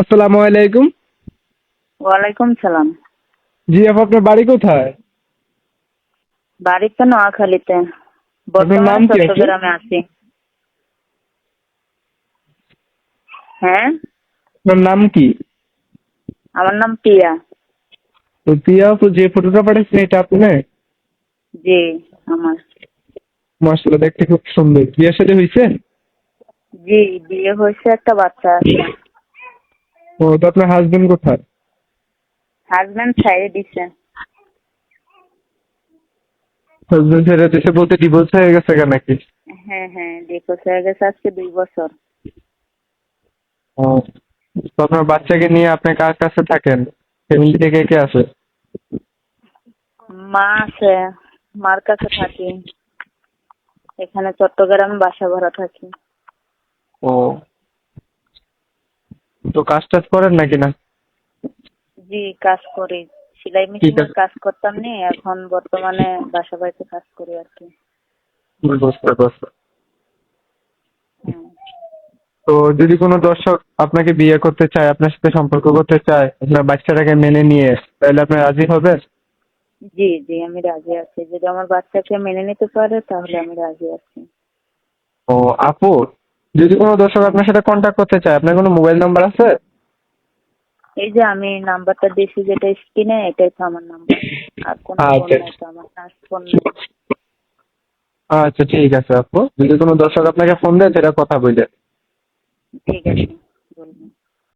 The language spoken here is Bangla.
আসসালামু আলাইকুম। ওয়ালাইকুম সালাম। জি আপু আপনার বাড়ি কোথায়? বাড়ি তো নোয়াখালীতে। বর্তমানে চট্টগ্রামে আছি। হ্যাঁ? আপনার নাম কি? আমার নাম পিয়া। তো প্রিয়া আপু যে ফটোটা পাঠিয়েছেন এটা আপনি জি আমার। মাসাল্লাহ দেখতে খুব সুন্দর। বিয়ের সাথে হয়েছে? জি বিয়ে হয়েছে একটা বাচ্চা আছে। ও তো আপনার হাজবেন্ড কোথায়? হাজবেন্ড ছেড়ে দিছে। হাজবেন্ড ছেড়ে দেশে বলতে ডিভোর্স হয়ে গেছে কেন নাকি? হ্যাঁ হ্যাঁ ডিভোর্স হয়ে গেছে আজকে দুই বছর। ও তো আপনার বাচ্চাকে নিয়ে আপনি কার কাছে থাকেন? ফ্যামিলি থেকে কে আছে? মা আছে মার কাছে থাকি। এখানে চট্টগ্রামে বাসা ভাড়া থাকি। ও তো কাজ টাজ করেন নাকি না? জি কাজ করি। সেলাই মেশিনের কাজ করতাম নি এখন বর্তমানে বাসা বাড়িতে কাজ করি আর কি। বুঝতে পারছি। তো যদি কোনো দর্শক আপনাকে বিয়ে করতে চায় আপনার সাথে সম্পর্ক করতে চায় আপনার বাচ্চাটাকে মেনে নিয়ে তাহলে আপনি রাজি হবেন? জি জি আমি রাজি আছি। যদি আমার বাচ্চাকে মেনে নিতে পারে তাহলে আমি রাজি আছি। ও আপু যদি কোনো দর্শক আপনার সাথে কন্ট্যাক্ট করতে চায় আপনার কোনো মোবাইল নাম্বার আছে? এই যে আমি নাম্বারটা দিয়েছি যেটা স্ক্রিনে এটাই তো আমার নাম্বার আর কোনো ফোন আচ্ছা। নাই তো আমার ফোন নেই। আচ্ছা ঠিক আছে আপু। যদি কোনো দর্শক আপনাকে ফোন দেয় সেটা কথা বলে ঠিক আছে।